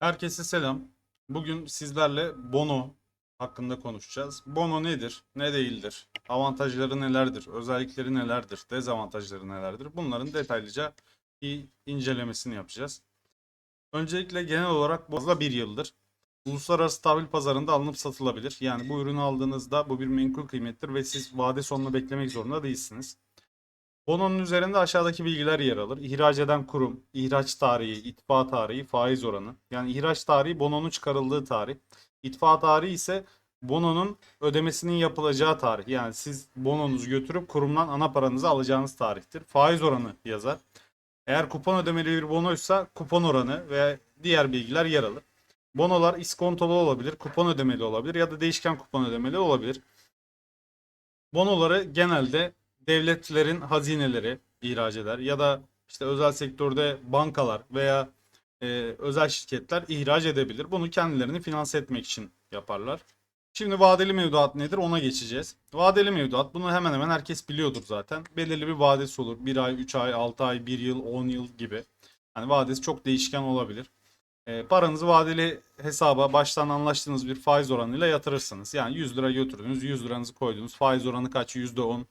Herkese selam. Bugün sizlerle Bono hakkında konuşacağız. Bono nedir, ne değildir, avantajları nelerdir, özellikleri nelerdir, dezavantajları nelerdir? Bunların detaylıca bir incelemesini yapacağız. Öncelikle genel olarak fazla bir yıldır uluslararası tahvil pazarında alınıp satılabilir. Yani bu ürünü aldığınızda bu bir menkul kıymettir ve siz vade sonunu beklemek zorunda değilsiniz. Bono'nun üzerinde aşağıdaki bilgiler yer alır. İhraç eden kurum, ihraç tarihi, itfa tarihi, faiz oranı. Yani ihraç tarihi Bono'nun çıkarıldığı tarih. İtfa tarihi ise Bono'nun ödemesinin yapılacağı tarih. Yani siz bononuzu götürüp kurumdan ana paranızı alacağınız tarihtir. Faiz oranı yazar. Eğer kupon ödemeli bir bonoysa kupon oranı ve diğer bilgiler yer alır. Bonolar iskontolu olabilir, kupon ödemeli olabilir ya da değişken kupon ödemeli olabilir. Bonoları genelde devletlerin hazineleri ihraç eder ya da işte özel sektörde bankalar veya e, özel şirketler ihraç edebilir. Bunu kendilerini finanse etmek için yaparlar. Şimdi vadeli mevduat nedir ona geçeceğiz. Vadeli mevduat bunu hemen hemen herkes biliyordur zaten. Belirli bir vadesi olur. 1 ay, 3 ay, 6 ay, 1 yıl, 10 yıl gibi. Yani vadesi çok değişken olabilir. E, paranızı vadeli hesaba baştan anlaştığınız bir faiz oranıyla yatırırsınız. Yani 100 lira götürdünüz, 100 liranızı koydunuz. Faiz oranı kaç? %10.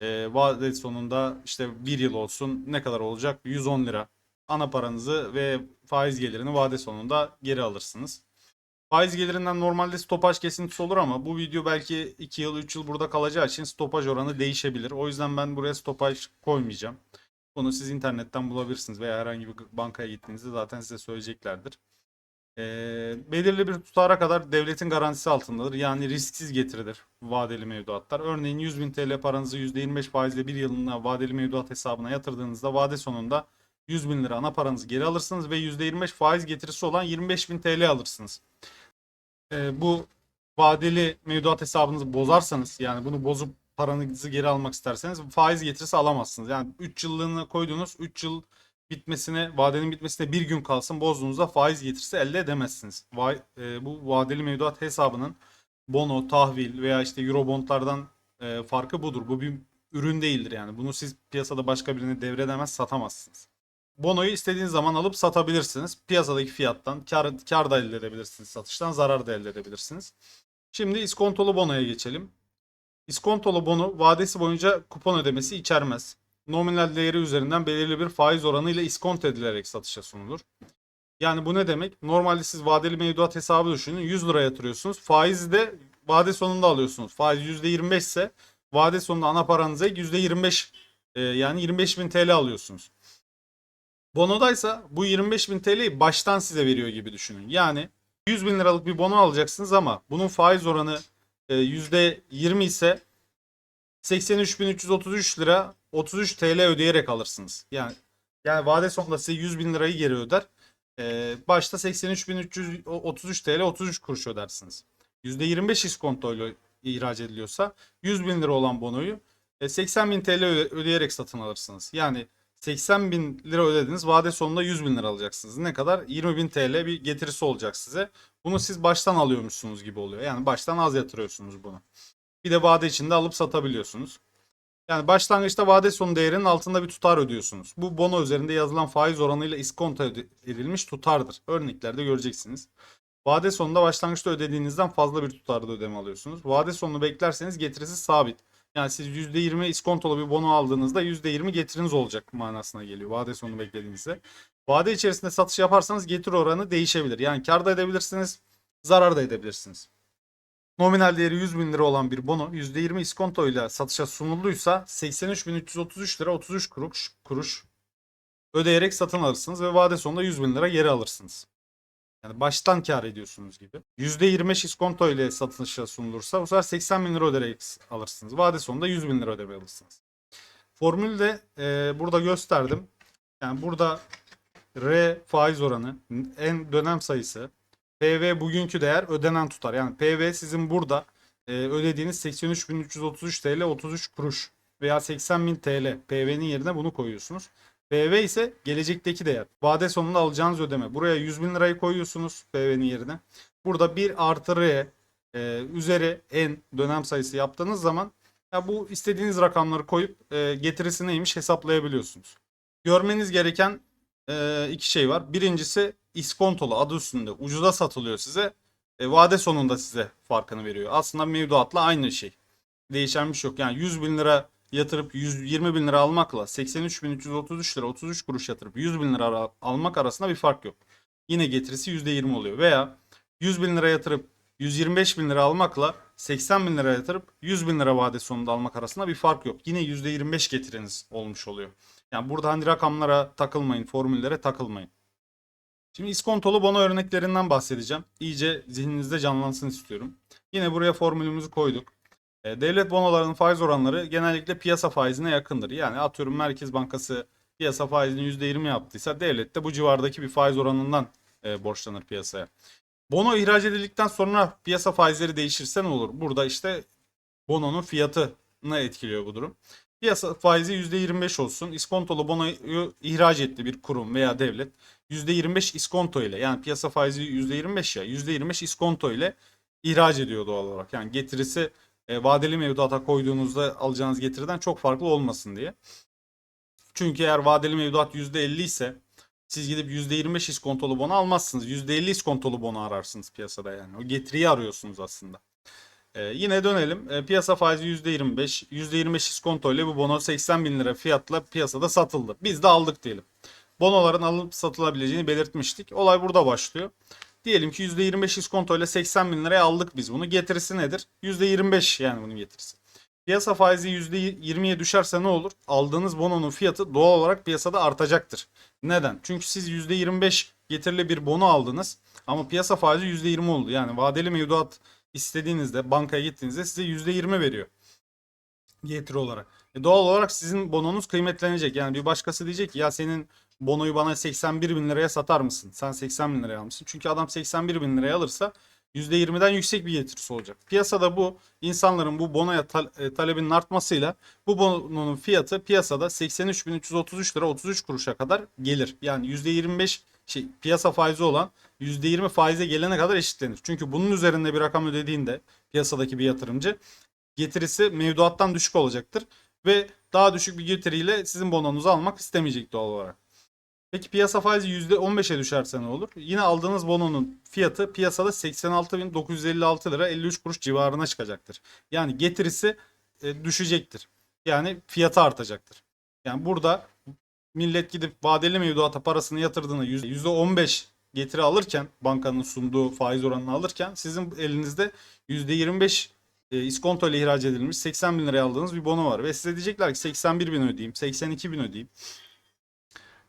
E, vade sonunda işte bir yıl olsun ne kadar olacak? 110 lira. Ana paranızı ve faiz gelirini vade sonunda geri alırsınız. Faiz gelirinden normalde stopaj kesintisi olur ama bu video belki 2 yıl 3 yıl burada kalacağı için stopaj oranı değişebilir. O yüzden ben buraya stopaj koymayacağım. Bunu siz internetten bulabilirsiniz veya herhangi bir bankaya gittiğinizde zaten size söyleyeceklerdir. Ee, belirli bir tutara kadar devletin garantisi altındadır. Yani risksiz getirilir vadeli mevduatlar. Örneğin 100 bin TL paranızı %25 faizle bir yılına vadeli mevduat hesabına yatırdığınızda vade sonunda 100 bin lira ana paranızı geri alırsınız ve %25 faiz getirisi olan 25 bin TL alırsınız. Ee, bu vadeli mevduat hesabınızı bozarsanız yani bunu bozup paranızı geri almak isterseniz faiz getirisi alamazsınız. Yani 3 yıllığını koydunuz 3 yıl bitmesine, vadenin bitmesine bir gün kalsın bozduğunuzda faiz getirisi elde edemezsiniz. Vay, e, bu vadeli mevduat hesabının bono, tahvil veya işte eurobondlardan e, farkı budur. Bu bir ürün değildir yani. Bunu siz piyasada başka birine devredemez, satamazsınız. Bonoyu istediğiniz zaman alıp satabilirsiniz. Piyasadaki fiyattan kar, kar da elde edebilirsiniz satıştan, zarar da elde edebilirsiniz. Şimdi iskontolu bonoya geçelim. İskontolu bono vadesi boyunca kupon ödemesi içermez nominal değeri üzerinden belirli bir faiz oranıyla iskonto edilerek satışa sunulur. Yani bu ne demek? Normalde siz vadeli mevduat hesabı düşünün. 100 lira yatırıyorsunuz. Faizi de vade sonunda alıyorsunuz. Faiz %25 ise vade sonunda ana paranıza %25 e, yani 25 bin TL alıyorsunuz. Bonodaysa bu 25 bin TL'yi baştan size veriyor gibi düşünün. Yani 100 bin liralık bir bono alacaksınız ama bunun faiz oranı e, %20 ise 83.333 lira 33 TL ödeyerek alırsınız. Yani yani vade sonunda size 100 bin lirayı geri öder. Ee, başta 83.333 TL 33 kuruş ödersiniz. %25 iskontoyla ihraç ediliyorsa 100 bin lira olan bonoyu 80 bin TL ödeyerek satın alırsınız. Yani 80 bin lira ödediniz vade sonunda 100 bin lira alacaksınız. Ne kadar? 20 bin TL bir getirisi olacak size. Bunu siz baştan alıyormuşsunuz gibi oluyor. Yani baştan az yatırıyorsunuz bunu. Bir de vade içinde alıp satabiliyorsunuz. Yani başlangıçta vade sonu değerinin altında bir tutar ödüyorsunuz. Bu bono üzerinde yazılan faiz oranıyla iskonto edilmiş tutardır. Örneklerde göreceksiniz. Vade sonunda başlangıçta ödediğinizden fazla bir tutarda ödeme alıyorsunuz. Vade sonunu beklerseniz getirisi sabit. Yani siz %20 iskontolu bir bono aldığınızda %20 getiriniz olacak manasına geliyor. Vade sonunu beklediğinizde. Vade içerisinde satış yaparsanız getir oranı değişebilir. Yani kar da edebilirsiniz, zarar da edebilirsiniz. Nominal değeri 100 bin lira olan bir bono %20 iskonto ile satışa sunulduysa 83.333 lira 33 kuruş, kuruş ödeyerek satın alırsınız ve vade sonunda 100 bin lira geri alırsınız. Yani baştan kar ediyorsunuz gibi. %25 iskonto ile satışa sunulursa bu sefer 80 bin lira ödeyerek alırsınız. Vade sonunda 100 bin lira ödeme alırsınız. Formülü de e, burada gösterdim. Yani burada R faiz oranı, en dönem sayısı, PV bugünkü değer ödenen tutar. Yani PV sizin burada e, ödediğiniz 83.333 TL 33 kuruş veya 80.000 TL PV'nin yerine bunu koyuyorsunuz. PV ise gelecekteki değer. Vade sonunda alacağınız ödeme. Buraya 100 bin lirayı koyuyorsunuz PV'nin yerine. Burada 1 artı R e, üzeri N dönem sayısı yaptığınız zaman ya bu istediğiniz rakamları koyup e, getirisi neymiş hesaplayabiliyorsunuz. Görmeniz gereken e, iki şey var. Birincisi iskontolu adı üstünde ucuza satılıyor size. E, vade sonunda size farkını veriyor. Aslında mevduatla aynı şey. Değişen bir şey yok. Yani 100 bin lira yatırıp 120 bin lira almakla 83.333 lira 33 kuruş yatırıp 100 bin lira almak arasında bir fark yok. Yine getirisi %20 oluyor. Veya 100 bin lira yatırıp 125 bin lira almakla 80 bin lira yatırıp 100 bin lira vade sonunda almak arasında bir fark yok. Yine %25 getiriniz olmuş oluyor. Yani burada hani rakamlara takılmayın, formüllere takılmayın. Şimdi iskontolu bono örneklerinden bahsedeceğim. İyice zihninizde canlansın istiyorum. Yine buraya formülümüzü koyduk. E, Devlet bonolarının faiz oranları genellikle piyasa faizine yakındır. Yani atıyorum Merkez Bankası piyasa faizini %20 yaptıysa devlet de bu civardaki bir faiz oranından e, borçlanır piyasaya. Bono ihraç edildikten sonra piyasa faizleri değişirse ne olur? Burada işte bononun fiyatını etkiliyor bu durum. Piyasa faizi %25 olsun. İskontolu bonoyu ihraç etti bir kurum veya devlet. %25 iskonto ile yani piyasa faizi %25 ya %25 iskonto ile ihraç ediyor doğal olarak. Yani getirisi e, vadeli mevduata koyduğunuzda alacağınız getiriden çok farklı olmasın diye. Çünkü eğer vadeli mevduat %50 ise siz gidip %25 iskontolu bono almazsınız. %50 iskontolu bono ararsınız piyasada yani. O getiriyi arıyorsunuz aslında. Ee, yine dönelim. Ee, piyasa faizi %25. %25 iskonto ile bu bono 80 bin lira fiyatla piyasada satıldı. Biz de aldık diyelim. Bonoların alınıp satılabileceğini belirtmiştik. Olay burada başlıyor. Diyelim ki %25 iskonto ile 80 bin liraya aldık biz bunu. Getirisi nedir? %25 yani bunun getirisi. Piyasa faizi %20'ye düşerse ne olur? Aldığınız bononun fiyatı doğal olarak piyasada artacaktır. Neden? Çünkü siz %25 getirili bir bono aldınız ama piyasa faizi %20 oldu. Yani vadeli mevduat istediğinizde bankaya gittiğinizde size %20 veriyor getiri olarak. E doğal olarak sizin bononuz kıymetlenecek. Yani bir başkası diyecek ki ya senin bonoyu bana 81 bin liraya satar mısın? Sen 80 bin liraya almışsın. Çünkü adam 81 bin liraya alırsa %20'den yüksek bir getirisi olacak. Piyasada bu insanların bu bonoya e, talebinin artmasıyla bu bononun fiyatı piyasada 83.333 lira 33 kuruşa kadar gelir. Yani %25 şey piyasa faizi olan %20 faize gelene kadar eşitlenir. Çünkü bunun üzerinde bir rakam ödediğinde piyasadaki bir yatırımcı getirisi mevduattan düşük olacaktır ve daha düşük bir getiriyle sizin bononuzu almak istemeyecek doğal olarak. Peki piyasa faizi %15'e düşerse ne olur? Yine aldığınız bononun fiyatı piyasada 86.956 lira 53 kuruş civarına çıkacaktır. Yani getirisi e, düşecektir. Yani fiyatı artacaktır. Yani burada millet gidip vadeli mevduata parasını yatırdığında %15 getiri alırken bankanın sunduğu faiz oranını alırken sizin elinizde %25 e, iskonto ile ihraç edilmiş 80 bin liraya aldığınız bir bono var. Ve size diyecekler ki 81 bin ödeyeyim, 82 bin ödeyeyim.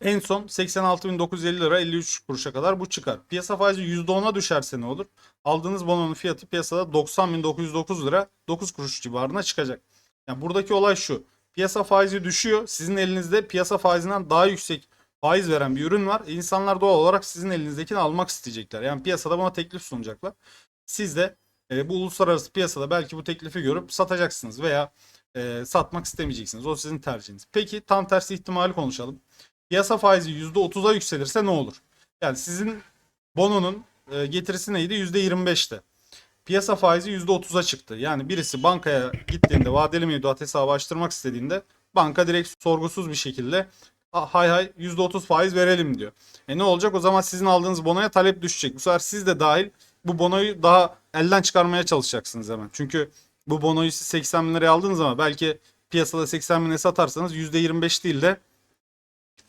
En son 86.950 lira 53 kuruşa kadar bu çıkar. Piyasa faizi %10'a düşerse ne olur? Aldığınız bononun fiyatı piyasada 90.909 lira 9 kuruş civarına çıkacak. Yani buradaki olay şu. Piyasa faizi düşüyor. Sizin elinizde piyasa faizinden daha yüksek faiz veren bir ürün var. İnsanlar doğal olarak sizin elinizdekini almak isteyecekler. Yani piyasada buna teklif sunacaklar. Siz de e, bu uluslararası piyasada belki bu teklifi görüp satacaksınız veya e, satmak istemeyeceksiniz. O sizin tercihiniz. Peki tam tersi ihtimali konuşalım. Piyasa faizi %30'a yükselirse ne olur? Yani sizin bononun e, getirisi neydi? %25'ti. Piyasa faizi %30'a çıktı. Yani birisi bankaya gittiğinde vadeli mevduat hesabı açtırmak istediğinde banka direkt sorgusuz bir şekilde "Ah, hay hay %30 faiz verelim diyor. E ne olacak? O zaman sizin aldığınız bonoya talep düşecek. Bu sefer siz de dahil bu bonoyu daha elden çıkarmaya çalışacaksınız hemen. Çünkü bu bonoyu siz 80 bin liraya aldığınız zaman belki piyasada 80 bine satarsanız %25 değil de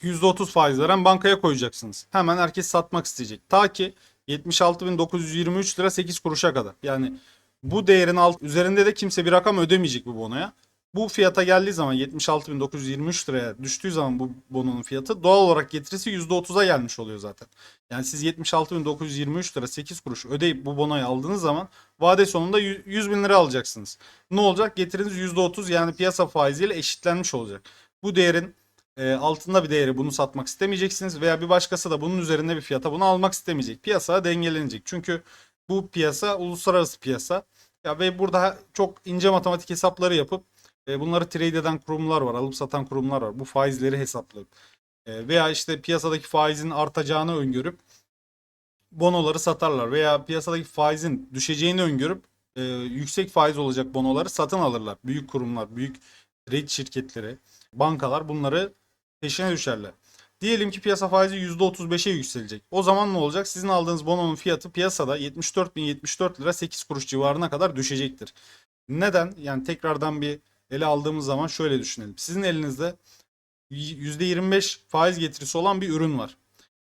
%30 faiz veren bankaya koyacaksınız. Hemen herkes satmak isteyecek. Ta ki 76.923 lira 8 kuruşa kadar. Yani bu değerin alt üzerinde de kimse bir rakam ödemeyecek bu bonoya. Bu fiyata geldiği zaman 76.923 liraya düştüğü zaman bu bononun fiyatı doğal olarak getirisi %30'a gelmiş oluyor zaten. Yani siz 76.923 lira 8 kuruş ödeyip bu bonoyu aldığınız zaman vade sonunda 100 bin lira alacaksınız. Ne olacak? Getiriniz %30 yani piyasa faiziyle eşitlenmiş olacak. Bu değerin e, altında bir değeri bunu satmak istemeyeceksiniz veya bir başkası da bunun üzerinde bir fiyata bunu almak istemeyecek. Piyasa dengelenecek. Çünkü bu piyasa uluslararası piyasa. Ya ve burada çok ince matematik hesapları yapıp e, bunları trade eden kurumlar var, alıp satan kurumlar var. Bu faizleri hesaplayıp e, veya işte piyasadaki faizin artacağını öngörüp bonoları satarlar veya piyasadaki faizin düşeceğini öngörüp e, yüksek faiz olacak bonoları satın alırlar. Büyük kurumlar, büyük trade şirketleri, bankalar bunları peşine düşerler. Diyelim ki piyasa faizi %35'e yükselecek. O zaman ne olacak? Sizin aldığınız bononun fiyatı piyasada 74.074 lira 8 kuruş civarına kadar düşecektir. Neden? Yani tekrardan bir ele aldığımız zaman şöyle düşünelim. Sizin elinizde %25 faiz getirisi olan bir ürün var.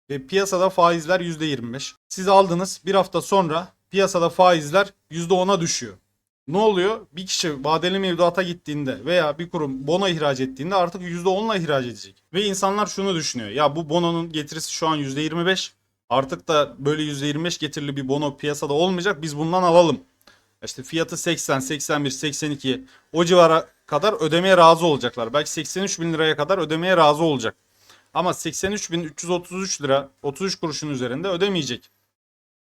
Ve piyasada faizler %25. Siz aldınız bir hafta sonra piyasada faizler %10'a düşüyor. Ne oluyor? Bir kişi vadeli mevduata gittiğinde veya bir kurum bono ihraç ettiğinde artık %10'la ihraç edecek. Ve insanlar şunu düşünüyor. Ya bu bononun getirisi şu an %25. Artık da böyle %25 getirili bir bono piyasada olmayacak. Biz bundan alalım. İşte fiyatı 80, 81, 82 o civara kadar ödemeye razı olacaklar. Belki 83 bin liraya kadar ödemeye razı olacak. Ama 83.333 lira 33 kuruşun üzerinde ödemeyecek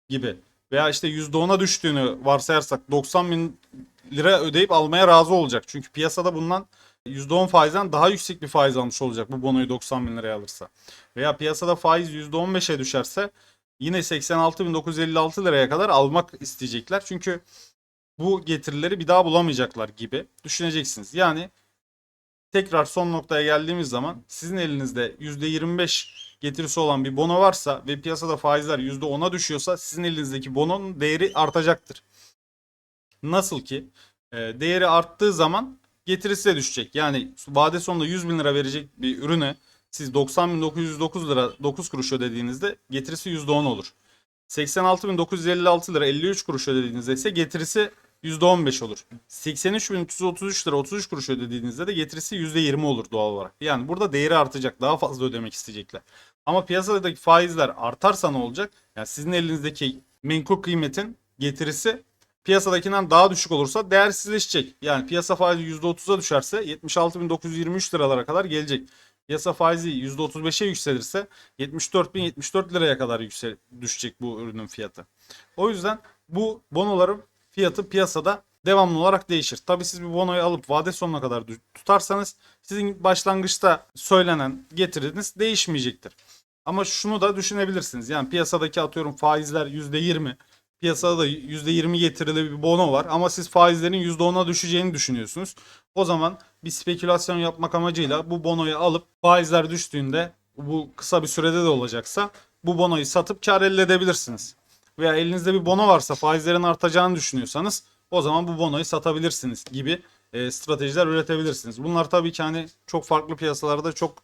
gibi. Veya işte %10'a düştüğünü varsayarsak 90 bin lira ödeyip almaya razı olacak. Çünkü piyasada bundan %10 faizden daha yüksek bir faiz almış olacak bu bonoyu 90 bin liraya alırsa. Veya piyasada faiz %15'e düşerse yine 86.956 liraya kadar almak isteyecekler. Çünkü bu getirileri bir daha bulamayacaklar gibi düşüneceksiniz. Yani tekrar son noktaya geldiğimiz zaman sizin elinizde %25 getirisi olan bir bono varsa ve piyasada faizler %10'a düşüyorsa sizin elinizdeki bononun değeri artacaktır. Nasıl ki e, değeri arttığı zaman getirisi de düşecek. Yani vade sonunda 100 bin lira verecek bir ürüne siz 90.909 lira 9 kuruş ödediğinizde getirisi %10 olur. 86.956 lira 53 kuruş ödediğinizde ise getirisi %15 olur. 83.333 lira 33 kuruş ödediğinizde de getirisi %20 olur doğal olarak. Yani burada değeri artacak. Daha fazla ödemek isteyecekler. Ama piyasadaki faizler artarsa ne olacak? Yani sizin elinizdeki menkul kıymetin getirisi piyasadakinden daha düşük olursa değersizleşecek. Yani piyasa faizi %30'a düşerse 76.923 liralara kadar gelecek. Piyasa faizi %35'e yükselirse 74.074 liraya kadar yüksel düşecek bu ürünün fiyatı. O yüzden bu bonoların fiyatı piyasada devamlı olarak değişir. Tabi siz bir bonoyu alıp vade sonuna kadar tutarsanız sizin başlangıçta söylenen getiriniz değişmeyecektir. Ama şunu da düşünebilirsiniz. Yani piyasadaki atıyorum faizler %20, piyasada da %20 getirili bir bono var ama siz faizlerin %10'a düşeceğini düşünüyorsunuz. O zaman bir spekülasyon yapmak amacıyla bu bonoyu alıp faizler düştüğünde bu kısa bir sürede de olacaksa bu bonoyu satıp kar elde edebilirsiniz. Veya elinizde bir bono varsa faizlerin artacağını düşünüyorsanız o zaman bu bonoyu satabilirsiniz gibi e, stratejiler üretebilirsiniz. Bunlar tabii ki hani çok farklı piyasalarda çok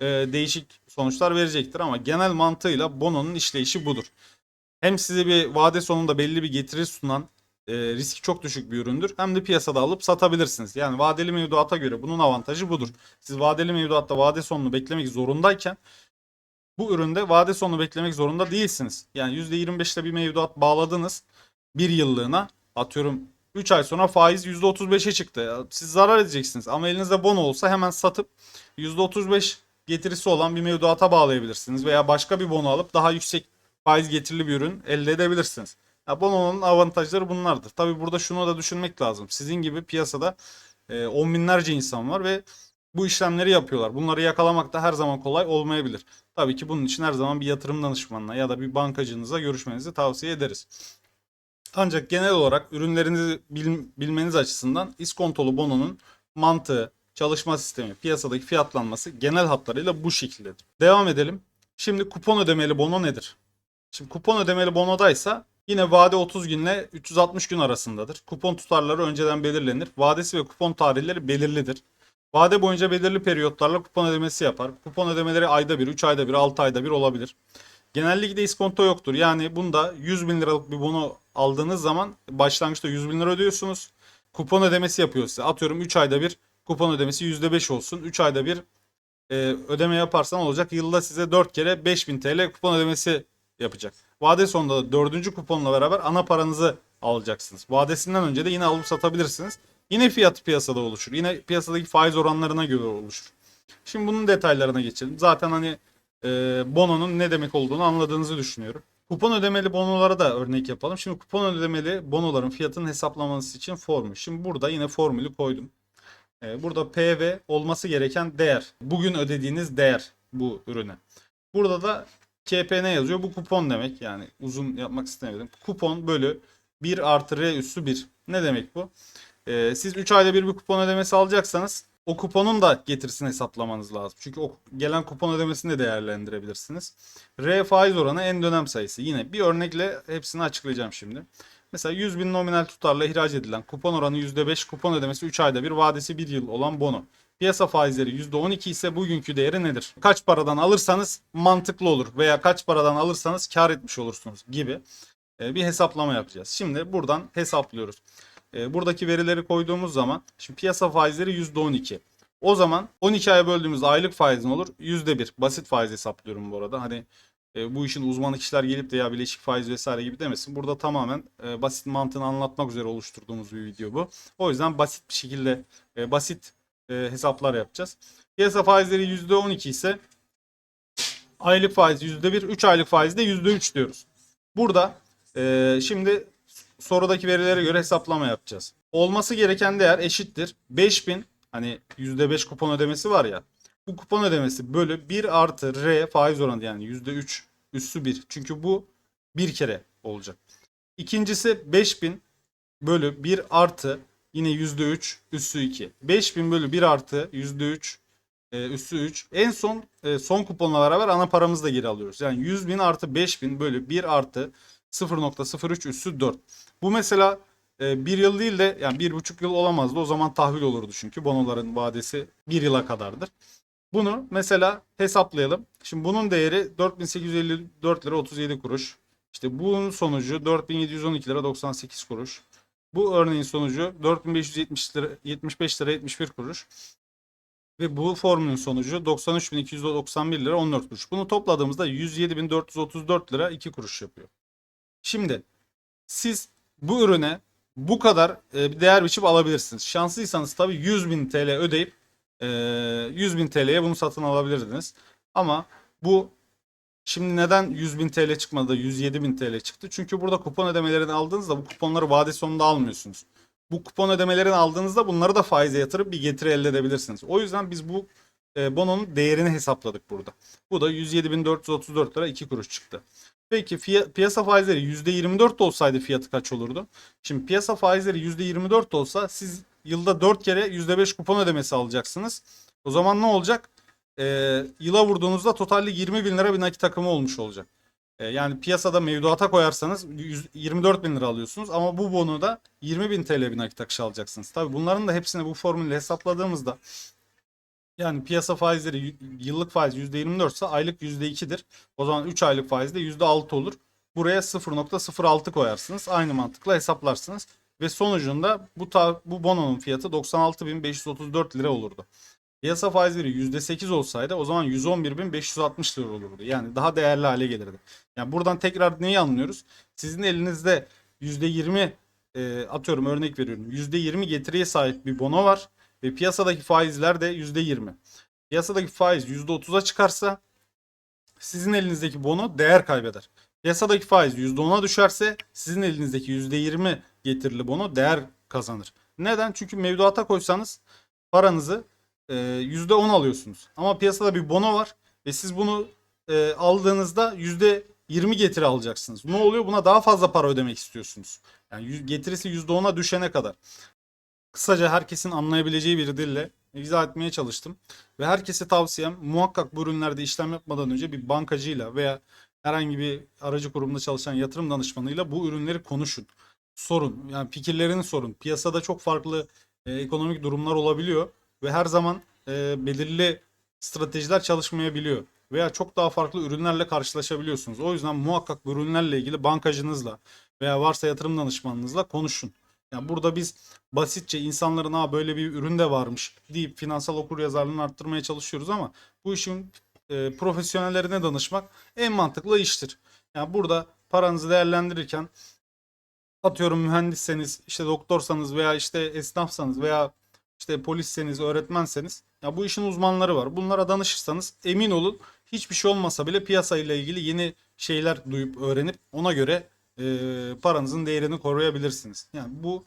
e, değişik sonuçlar verecektir ama genel mantığıyla bononun işleyişi budur. Hem size bir vade sonunda belli bir getiri sunan e, riski çok düşük bir üründür. Hem de piyasada alıp satabilirsiniz. Yani vadeli mevduata göre bunun avantajı budur. Siz vadeli mevduatta vade sonunu beklemek zorundayken bu üründe vade sonunu beklemek zorunda değilsiniz. Yani %25'te bir mevduat bağladınız bir yıllığına atıyorum 3 ay sonra faiz %35'e çıktı. Siz zarar edeceksiniz ama elinizde bono olsa hemen satıp %35 getirisi olan bir mevduata bağlayabilirsiniz veya başka bir bono alıp daha yüksek faiz getirili bir ürün elde edebilirsiniz. Ya bononun avantajları bunlardır. Tabi burada şunu da düşünmek lazım. Sizin gibi piyasada e, on binlerce insan var ve bu işlemleri yapıyorlar. Bunları yakalamak da her zaman kolay olmayabilir. Tabii ki bunun için her zaman bir yatırım danışmanına ya da bir bankacınıza görüşmenizi tavsiye ederiz. Ancak genel olarak ürünlerinizi bil, bilmeniz açısından iskontolu bononun mantığı, çalışma sistemi, piyasadaki fiyatlanması genel hatlarıyla bu şekildedir. Devam edelim. Şimdi kupon ödemeli bono nedir? Şimdi kupon ödemeli bonodaysa yine vade 30 günle 360 gün arasındadır. Kupon tutarları önceden belirlenir. Vadesi ve kupon tarihleri belirlidir. Vade boyunca belirli periyotlarla kupon ödemesi yapar. Kupon ödemeleri ayda bir, 3 ayda bir, 6 ayda bir olabilir. Genellikle iskonto yoktur. Yani bunda 100 bin liralık bir bono aldığınız zaman başlangıçta 100 bin lira ödüyorsunuz. Kupon ödemesi yapıyor size. Atıyorum 3 ayda bir kupon ödemesi %5 olsun. 3 ayda bir e, ödeme yaparsan olacak. Yılda size 4 kere 5000 TL kupon ödemesi yapacak. Vade sonunda da 4. kuponla beraber ana paranızı alacaksınız. Vadesinden önce de yine alıp satabilirsiniz. Yine fiyat piyasada oluşur. Yine piyasadaki faiz oranlarına göre oluşur. Şimdi bunun detaylarına geçelim. Zaten hani e, bononun ne demek olduğunu anladığınızı düşünüyorum. Kupon ödemeli bonolara da örnek yapalım. Şimdi kupon ödemeli bonoların fiyatının hesaplaması için formül. Şimdi burada yine formülü koydum. E, burada PV olması gereken değer. Bugün ödediğiniz değer bu ürüne. Burada da KP ne yazıyor? Bu kupon demek. Yani uzun yapmak istemedim. Kupon bölü 1 artı R üssü 1. Ne demek bu? Ee, siz 3 ayda bir bir kupon ödemesi alacaksanız o kuponun da getirisini hesaplamanız lazım. Çünkü o gelen kupon ödemesini de değerlendirebilirsiniz. R faiz oranı en dönem sayısı. Yine bir örnekle hepsini açıklayacağım şimdi. Mesela 100 bin nominal tutarla ihraç edilen kupon oranı %5, kupon ödemesi 3 ayda bir, vadesi 1 yıl olan bono. Piyasa faizleri %12 ise bugünkü değeri nedir? Kaç paradan alırsanız mantıklı olur veya kaç paradan alırsanız kar etmiş olursunuz gibi e, bir hesaplama yapacağız. Şimdi buradan hesaplıyoruz. E, Buradaki verileri koyduğumuz zaman şimdi piyasa faizleri %12. O zaman 12 aya böldüğümüz aylık faiz ne olur? %1. Basit faiz hesaplıyorum bu arada. Hani e, bu işin uzmanı kişiler gelip de ya bileşik faiz vesaire gibi demesin. Burada tamamen e, basit mantığını anlatmak üzere oluşturduğumuz bir video bu. O yüzden basit bir şekilde e, basit hesaplar yapacağız. Piyasa faizleri %12 ise aylık faiz %1, 3 aylık faiz de %3 diyoruz. Burada şimdi sorudaki verilere göre hesaplama yapacağız. Olması gereken değer eşittir. 5000 hani %5 kupon ödemesi var ya. Bu kupon ödemesi bölü 1 artı R faiz oranı yani %3 üssü 1. Çünkü bu bir kere olacak. İkincisi 5000 bölü 1 artı yine %3 üssü 2. 5000 bölü 1 artı %3 e, üssü 3. En son e, son kuponla beraber ana paramızı da geri alıyoruz. Yani 100 bin artı 5000 bölü 1 artı 0.03 üssü 4. Bu mesela e, bir yıl değil de yani bir buçuk yıl olamazdı. O zaman tahvil olurdu çünkü bonoların vadesi bir yıla kadardır. Bunu mesela hesaplayalım. Şimdi bunun değeri 4854 lira 37 kuruş. İşte bunun sonucu 4712 lira 98 kuruş. Bu örneğin sonucu 4570 lira 75 lira 71 kuruş. Ve bu formülün sonucu 93.291 lira 14 kuruş. Bunu topladığımızda 107.434 lira 2 kuruş yapıyor. Şimdi siz bu ürüne bu kadar e, bir değer biçip alabilirsiniz. Şanslıysanız tabii 100.000 TL ödeyip e, 100.000 TL'ye bunu satın alabilirdiniz. Ama bu şimdi neden 100.000 TL çıkmadı da 107.000 TL çıktı? Çünkü burada kupon ödemelerini aldığınızda bu kuponları vade sonunda almıyorsunuz. Bu kupon ödemelerini aldığınızda bunları da faize yatırıp bir getiri elde edebilirsiniz. O yüzden biz bu e, bononun değerini hesapladık burada. Bu da 107.434 lira 2 kuruş çıktı. Peki fiya- piyasa faizleri %24 olsaydı fiyatı kaç olurdu? Şimdi piyasa faizleri %24 olsa siz yılda 4 kere %5 kupon ödemesi alacaksınız. O zaman ne olacak? Ee, yıla vurduğunuzda totalde 20 bin lira bir nakit akımı olmuş olacak. Ee, yani piyasada mevduata koyarsanız 100 24 bin lira alıyorsunuz ama bu bonu da 20 bin TL bir nakit akışı alacaksınız. Tabii bunların da hepsini bu formülle hesapladığımızda yani piyasa faizleri yıllık faiz %24 ise aylık %2'dir. O zaman 3 aylık faiz de %6 olur. Buraya 0.06 koyarsınız. Aynı mantıkla hesaplarsınız. Ve sonucunda bu, bu bononun fiyatı 96.534 lira olurdu. Piyasa faizleri %8 olsaydı o zaman 111.560 lira olurdu. Yani daha değerli hale gelirdi. Yani buradan tekrar neyi anlıyoruz? Sizin elinizde %20 e, atıyorum örnek veriyorum. %20 getiriye sahip bir bono var ve piyasadaki faizler de %20. Piyasadaki faiz %30'a çıkarsa sizin elinizdeki bono değer kaybeder. Piyasadaki faiz %10'a düşerse sizin elinizdeki %20 getirili bono değer kazanır. Neden? Çünkü mevduata koysanız paranızı e, %10 alıyorsunuz. Ama piyasada bir bono var ve siz bunu e, aldığınızda %20 getiri alacaksınız. Ne oluyor? Buna daha fazla para ödemek istiyorsunuz. Yani getirisi %10'a düşene kadar. Kısaca herkesin anlayabileceği bir dille izah etmeye çalıştım. Ve herkese tavsiyem muhakkak bu ürünlerde işlem yapmadan önce bir bankacıyla veya herhangi bir aracı kurumda çalışan yatırım danışmanıyla bu ürünleri konuşun. Sorun. Yani fikirlerini sorun. Piyasada çok farklı e, ekonomik durumlar olabiliyor ve her zaman e, belirli stratejiler çalışmayabiliyor veya çok daha farklı ürünlerle karşılaşabiliyorsunuz. O yüzden muhakkak bu ürünlerle ilgili bankacınızla veya varsa yatırım danışmanınızla konuşun. Yani burada biz basitçe insanların ha böyle bir ürün de varmış deyip finansal okuryazarlığını arttırmaya çalışıyoruz ama bu işin e, profesyonellerine danışmak en mantıklı iştir. Yani burada paranızı değerlendirirken atıyorum mühendisseniz, işte doktorsanız veya işte esnafsanız veya işte polisseniz, öğretmenseniz ya bu işin uzmanları var. Bunlara danışırsanız emin olun hiçbir şey olmasa bile piyasayla ilgili yeni şeyler duyup öğrenip ona göre e, paranızın değerini koruyabilirsiniz. Yani bu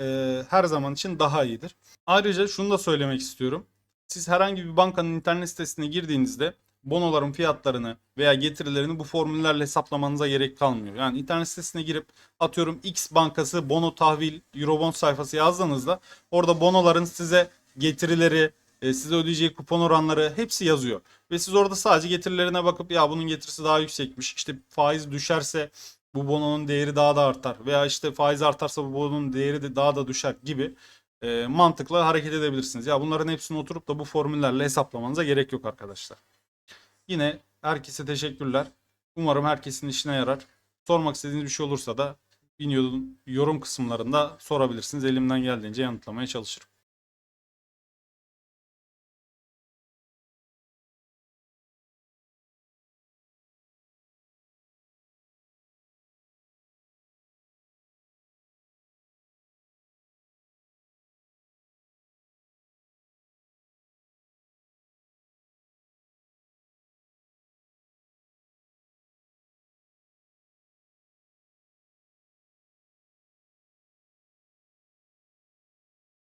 e, her zaman için daha iyidir. Ayrıca şunu da söylemek istiyorum. Siz herhangi bir bankanın internet sitesine girdiğinizde bonoların fiyatlarını veya getirilerini bu formüllerle hesaplamanıza gerek kalmıyor. Yani internet sitesine girip atıyorum X bankası bono tahvil Eurobond sayfası yazdığınızda orada bonoların size getirileri e, size ödeyeceği kupon oranları hepsi yazıyor. Ve siz orada sadece getirilerine bakıp ya bunun getirisi daha yüksekmiş. İşte faiz düşerse bu bononun değeri daha da artar. Veya işte faiz artarsa bu bononun değeri de daha da düşer gibi e, mantıkla hareket edebilirsiniz. Ya bunların hepsini oturup da bu formüllerle hesaplamanıza gerek yok arkadaşlar. Yine herkese teşekkürler. Umarım herkesin işine yarar. Sormak istediğiniz bir şey olursa da videonun yorum kısımlarında sorabilirsiniz. Elimden geldiğince yanıtlamaya çalışırım.